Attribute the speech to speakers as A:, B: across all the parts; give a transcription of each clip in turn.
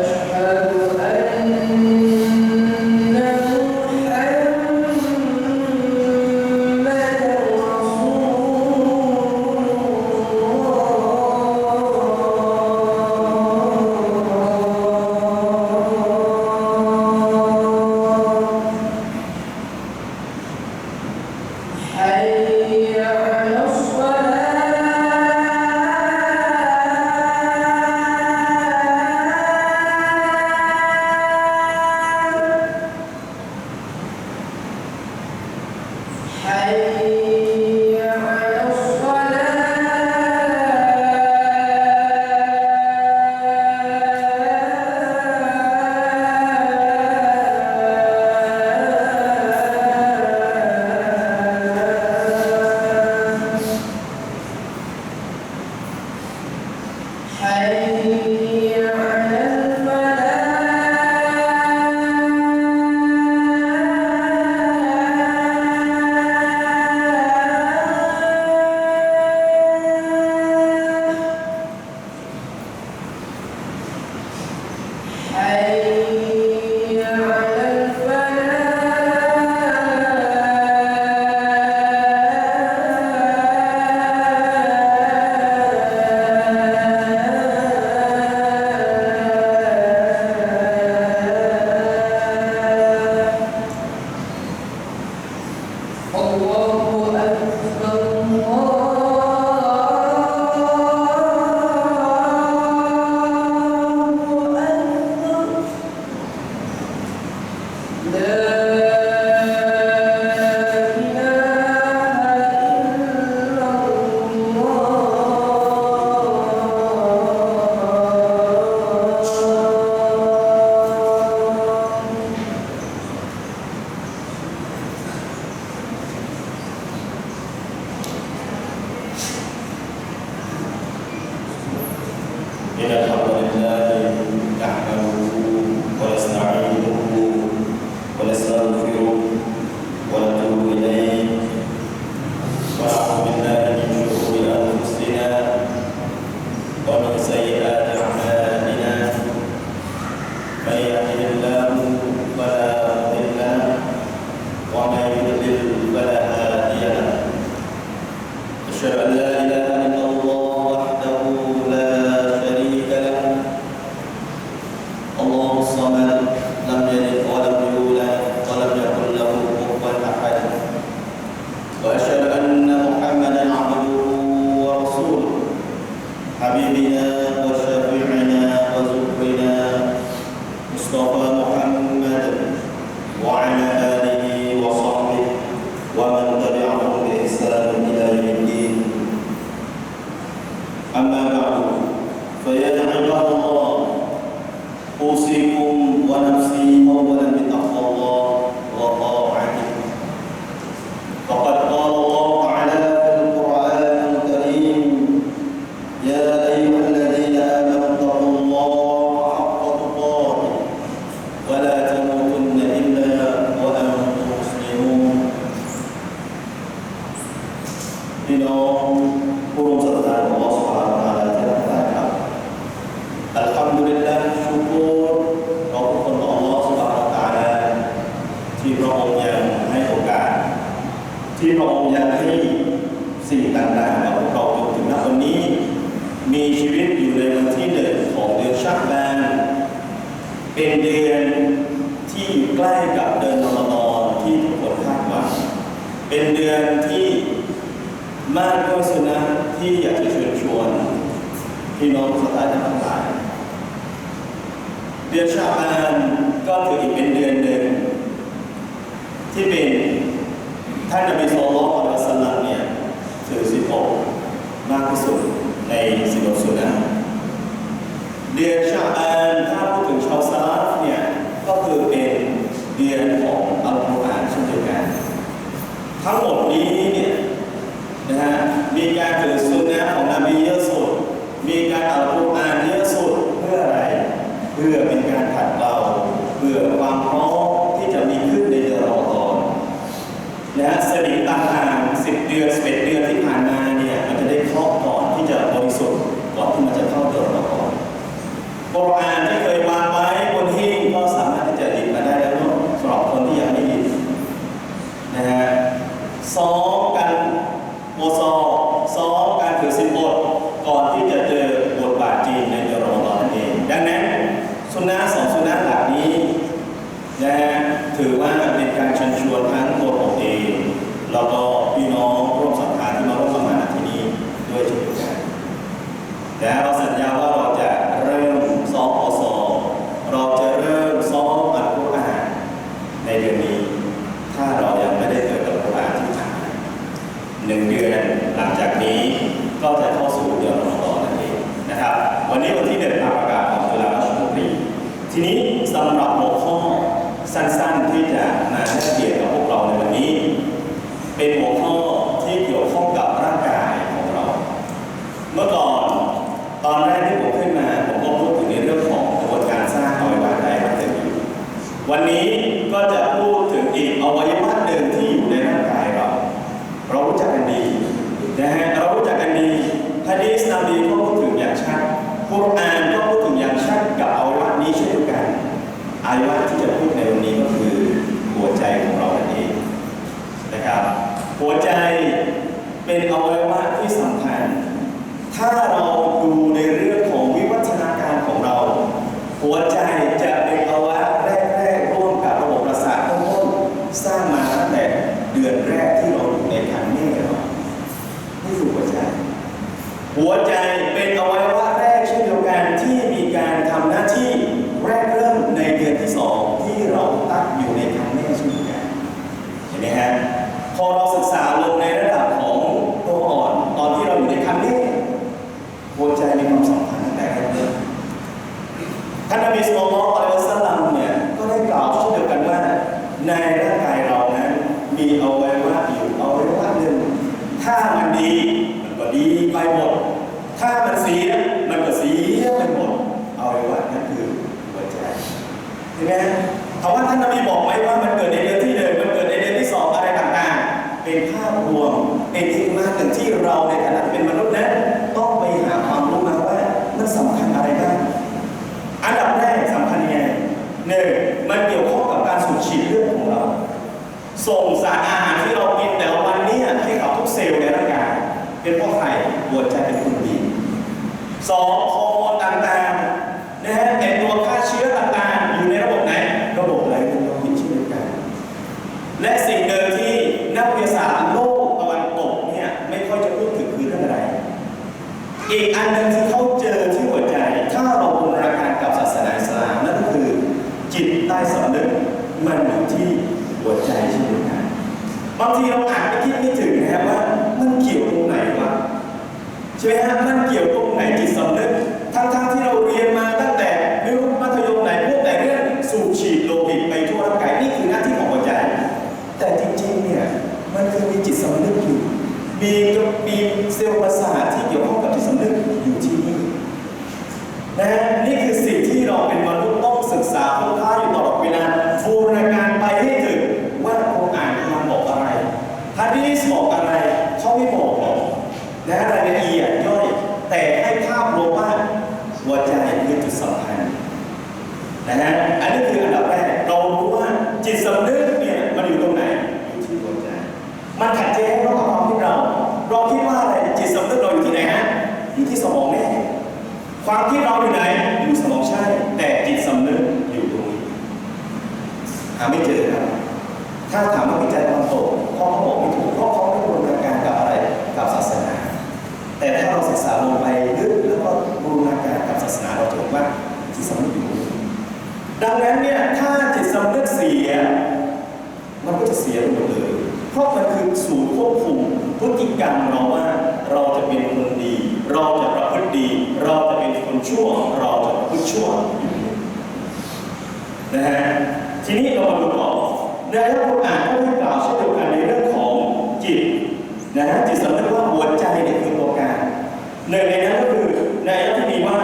A: أشهد ونفسي أولا بتقوى الله وطاعته. فقد มีชีวิตอยู่ในวันที่หนึ่งของเดือนชักบานเป็นเดือนที่อยู่ใกล้กับเดือนรอมฎอนที่ทุกคนคาดหวังเป็นเดือนที่มากด้วยสุนัขที่อยากจะเชิญชวนพี่น้องสถานทั้งหลายเดือนชาบานก็ถืออีกเป็นเดือนหนึ่งที่เป็นท่านนบีศ็อลลัลลอฮุอะลัยฮิวะซัลลัมเนี่ยถือสิบหกมากที่สุด ในสิบสุนัขเดือนชาบานถ้าพูดถึงชาวซาลาฟเนี่ย ก็คือเป็นเดือนของอัลกุรอานเช่นเดียวกัน ทั้งหมดนี้เนี่ยนะฮะมีการถือสุนนะของนบีเยอะสุด มีการอ่านกุรอานเยอะสุดเพื่ออะไร เพื่อเป็นการขัดเกลาเพื่อความพร้อมที่จะมีขึ้นในเดือนรอมฎอนนะฮะสถิติต่างๆ10เดือน11เดือนที่ผ่าน กุรอานที่เคยวางไว้บนหิ้งก็สามารถที่จะหยิบมาได้แล้วสำหรับคนที่ยังไม่หยิบนะฮะซ้อมกันโมซอซ้อมการถือสินบทก่อนที่จะเจอบทบาทจีนในเดือนรอมฎอนนั่นเองดังนั้นสุนนะส สร้างมาตั้งแต่เดือนแรกที่เราอยู่ในทางนี่เราให้คือหัวใจ หัวใจเป็นอวัยวะแรกเช่นเดียวกันที่มีการทำหน้าที่แรกเริ่มในเดือนที่สองที่เราตั้งอยู่ในทางนี้เช่นเกันเห็นไหมฮะพอเราศึกษาลงในระดับของตัวอ่อนตอนที่เราอยู่ในคันนี่หัวใจมีความสำคัญตั้งแต่แรกเริ่มท่านนบีสุลต่ เราศึกษาลงไปลึกแล้วก็บูรณาการกับศาสนาเราจะบว่าจิตสำนึกอยู่ดังนั้นเนี่ยถ้าจิตสำนึกเสีย มันก็จะเสียหมดเลย เพราะมันคือศูนย์ควบคุมพฤติกรรมเราว่าเราจะเป็นคนดี เราจะประพฤติดี เราจะเป็นคนชั่ว เราจะระพฤติชั่วนะฮะทีนี้เรามาดูต่อในพระอ่านก็ได้กล่าวเช่นเดียวกันในเรื่องของจิตนะฮะจิตสำนึกว่าหัวใจเนี่ยคือตัวการ หนึ่งในนั้นก็คือในรัฐมนตรีว่า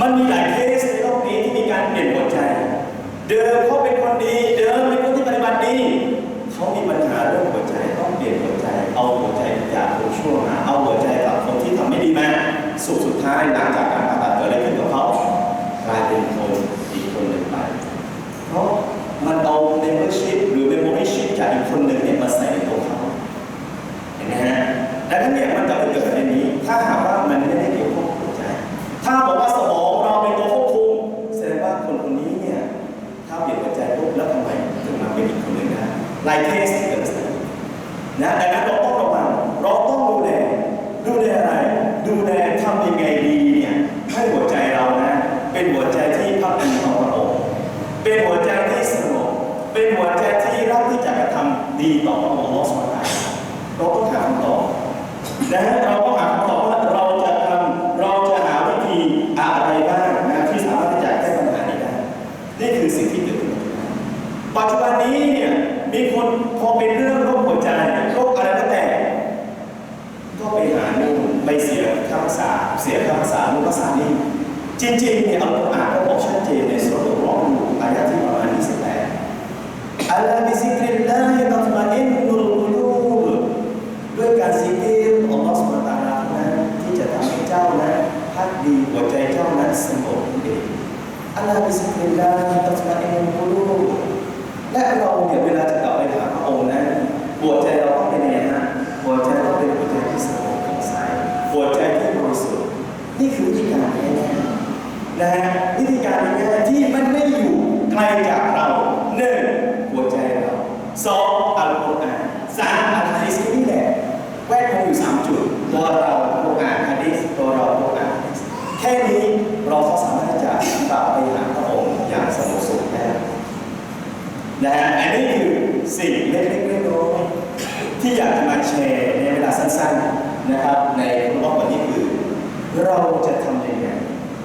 A: มันมีหลายเคสในโลกนี้ที่มีการเปลี่ยนหัวใจ เดิมเขาเป็นคนดี เดิมเป็นคนที่ปฏิบัติดีเขามีปัญหาเรื่องหัวใจต้องเปลี่ยนหัวใจ เอาหัวใจจากคนชั่วมาเอาหัวใจจากคนที่ทำไม่ดีมาสุดสุดท้ายหลังจากการผ่าตัดเกิดอะไรขึ้นกับเขากลายเป็นคนอีกคนหนึ่งไปเพราะมันเอาเมมเบอร์ชิพหรือเมมโมรี่ชิพจากอีกคนหนึ่งเนี่ยมาใส่ในตัวเขาเห็นไหมฮะดังนั้นเนี่ยมันจะเกิดในนี้ ถ้าหากว่ามันไม่ได้เกี่ยวข้องกับหัวใจ ถ้าบอกว่า ลายเคสที่เกิดขึ้นนะดังนั้นเราต้องระวังเราต้องดูแลดูแลอะไร ดูแลทำยังไงดีเนี่ยให้หัวใจเรานะเป็นหัวใจที่พักดีต่อพระองค์เป็นหัวใจที่สงบเป็นหัวใจที่รักที่จะกระทำดีต่อพระองค์ลอสุบฮานะฮูวะตะอาลาเราต้องหาคำตอบนะเราต้องหาคำตอบว่าเราจะทำเราจะหาวิธีอะไรบ้างนะที่สามารถที่จะแก้ปัญหานี้ได้ นี่คือสิ่งที่เกิดขึ้นปัจจุบันนี้เนี่ยมีคนพอเป็นเรื่องโรคหัวใจโรคอะไรก็แต่ ก็ไปหานู่นไปเสียค่ารักษาเสีย ค่ารักษานู่นรักษานี่จริงๆเนี่ยอัลกุรอานก็บอกชัดเจนในสุรษะรองอายะที่ประมาณ28อัลลอฮฺบิซิกริลลาฮิตัตมาอินนุลกุลูบด้วยการซิกริลอัลลอฮฺสุบฮานะฮูวะตาลานั้นที่จะทำให้เจ้านั้นพักดีหัวใจเจ้านั้นสงบเองอัลลอฮฺบิซิกริลลาฮิตัต นะฮะวิธีการง่ายที่มันไม่อยู่ไกลจากเราหนึ่งหัวใจเราสองอัลกุรอานสามอัลฮะดีษนี่แหละแวดวงอยู่สามจุดตัวเรากุรอานฮะดีษตัวเรากุรอานฮะดีษแค่นี้เราก็สามารถที่จะกลับไปหาพระองค์อย่างสงบสุขได้ นะฮะอันนี้คือสิ่งเล็กๆน้อยๆที่อยากจะมาแชร์ในเวลาสั้นๆนะครับ ในรอบวันนี้คือ เราจะทำยังไง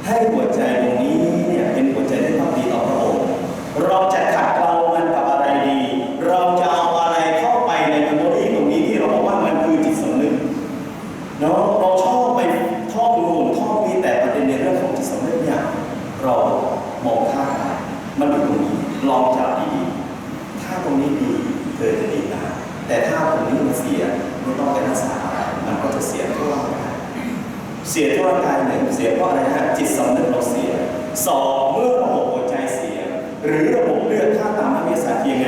A: ให้หัวใจตรงนี้เนี่ยเป็นหัวใจที่พักดีต่อพระองค์ เราจะขัดเกลามันกับอะไรดี เราจะเอาอะไรเข้าไปในเมมโมรีตรงนี้ที่เราบอกว่ามันคือจิตสำนึก เนาะเราชอบไปท่องนู่นท่องนี้แต่ประเด็นในเรื่องของจิตสำนึกเนี่ยเรามองข้ามไปมันอยู่ตรงนี้ ลองจับดีๆถ้าตรงนี้ดีเธอจะดีตามแต่ถ้าตรงนี้มันเสียไม่ต้องไปรักษาอะไรมันก็จะเสียทั่วร่างกายเสียทั่วร่างกายหนึ่งเสียเพราะอะไรนะจิตสำนึกเราเสียสองเมื่อระบบหัวใจเสีย หรือระบบเลือดถ้าตามนักวิทยาศาสตร์ยังไง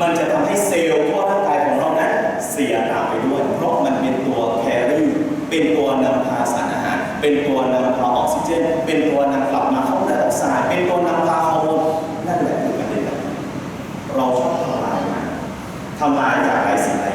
A: มันจะทำให้เซลล์ทั่วร่างกายของเรานั้นเสียตามไปด้วยเพราะมันเป็นตัวแครี่เป็นตัวนำพาสารอาหารเป็นตัวนำพาออกซิเจน เป็นตัวนำกลับมาเข้าไดออกไซด์เป็นตัวนำพาฮอร์โมนนั่นแหละ เราชอบทำลายทำลายจากหลายสิ่ง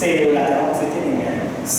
A: เซ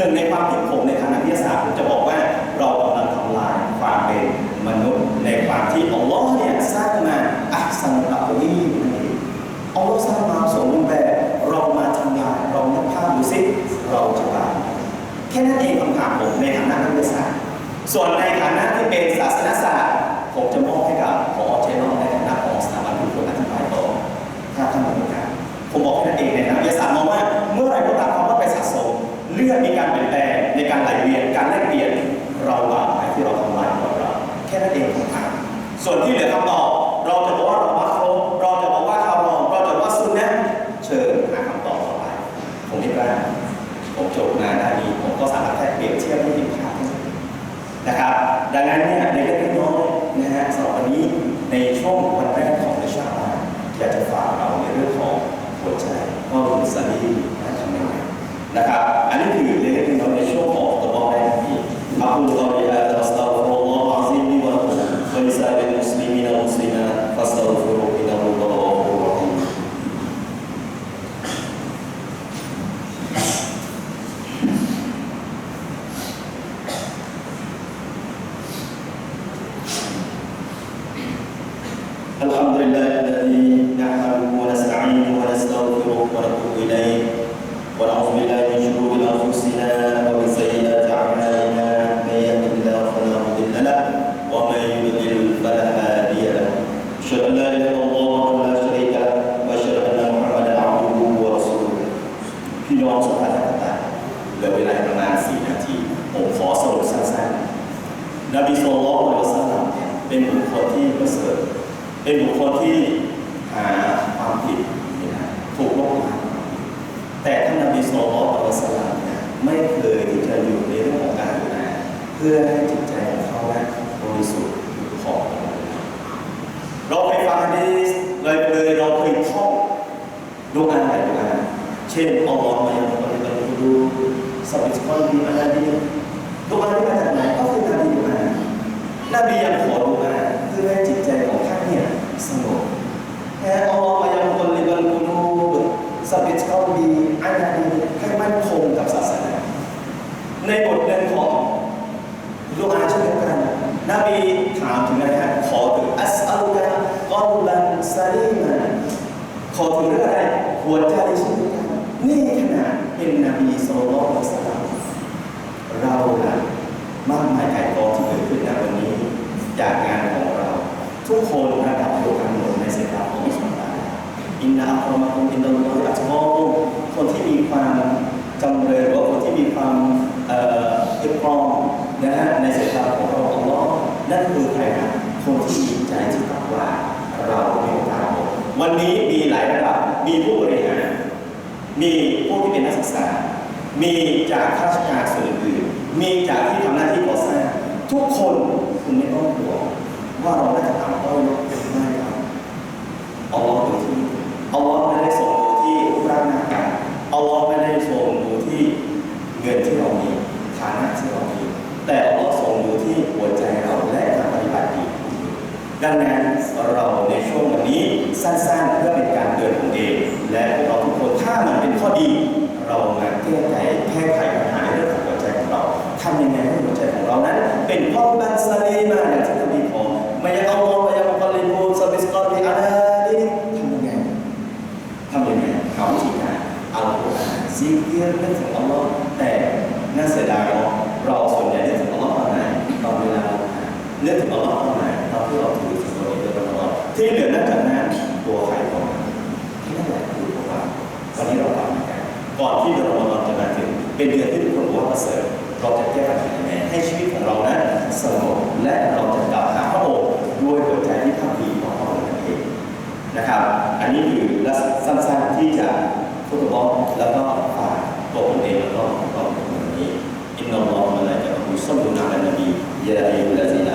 A: หนึ่งในความเห็นผมในทางนักวิทยาศาสตร์ผมจะบอกว่าเรากำลังทำลายความเป็นมนุษย์ ในความที่อัลลอฮ์เนี่ยสร้างมาอัพสันตักลีนั่นเองอัลลอฮ์สร้างมาสมบูรณ์แบบเรามาทำลายเรานับภาพดูสิเราจะตายแค่นั้นเองคำถามผมในฐานะนักวิทยาศาสตร์ ส่วนในฐานะที่เป็นศาสนศาสตร์ผมจะมอบให้กับพอเชนอนนะของ ส่วนที่เหลือคำตอบ สุลต่านลสลลัมนี่ยไม่เคยที่จะอยู่ในเรื่องของการดูแลเพื่อให้จิตใจของเขานั้นบริสุทธิ์ของเราเคยฟังดีเลยเลยเราเคยท่องดูอาหลายดูอาเช่นอัลลอฮฺมายังบริบัติดูสับบิสคอนดีอานาดีดูอาที่มาจากไหนก็คือนบีดูอานบียังขอดูอาเพื่อให้จิตใจของท่านเนี่ยสงบแค่อัลลอฮฺยังคนลิบันกุลูบสับบิสเขาดีอานาดีให้มั่นคงกับศาสนา ในบทหนึ่งของดูอาเช่นเดียวกันนบีถามถึงอะไรฮะขอถึงอัสอัลกะกอลบันซาลีมันขอถึงเรื่องอะไรหัวใจเช่นเดียวกันนี่ขนาดเป็นนบีสุลต่านละสัลลัมเราละมากมายไก่กองที่เกิดขึ้นในวันนี้ จากงานของเรา ทุกคนระดับเดียวกันหมดในสายตาของสมบัติอินนาอัครมาคุมอินนัลลอฮิอัจมอกุมคนที่มีความจำเริญ อเรียบร้อมนะฮะในสายตาของเราอัลลอฮ์นั่นคือใครครับคนที่มีใจที่ตักว่าเราเป็นตาวันนี้มีหลายระดับมีผู้บริหารมีผู้ที่เป็นนักศึกษา มีจากข้าราชการส่วนอื่นมีจาก ซีเกียร์เรื่องถึงอัลลอฮ์แต่น่าเสียดายเนาะเราส่วนใหญ่เรื่องถึงอัลลอฮ์ตอนไหนตอนเวลาเราเรื่องถึงอัลลอฮ์ตอนไหนตอนที่เราถือถึงตัวนี้เรื่องอัลลอฮ์ที่เหลือนั่นจากนั้นตัวใครตัวมันที่นั่นแหละคือพวเราวันนี้เราทำกันก่อนที่เดือนรอมฎอนจะมาถึงเป็นเดือนที่ทุกคนรู้ว่าประเสริฐเราจะแก้ปัญหายังไงให้ชีวิตของเรานั้นสงบและเราจะกลับหาพระองค์ด้วยหัวใจที่พักดีของพระองค์นั่นเองนะครับ อันนี้คือสั้นๆที่จะ ผู้ปกครองแล้วก็ฝ่ายตัวผมเองแล้วก็ก็คนนี้อินนัลลอฮฺมาลาอิกะฮฺมุซัลลุนอะลันนบียาอัยุลลาซีน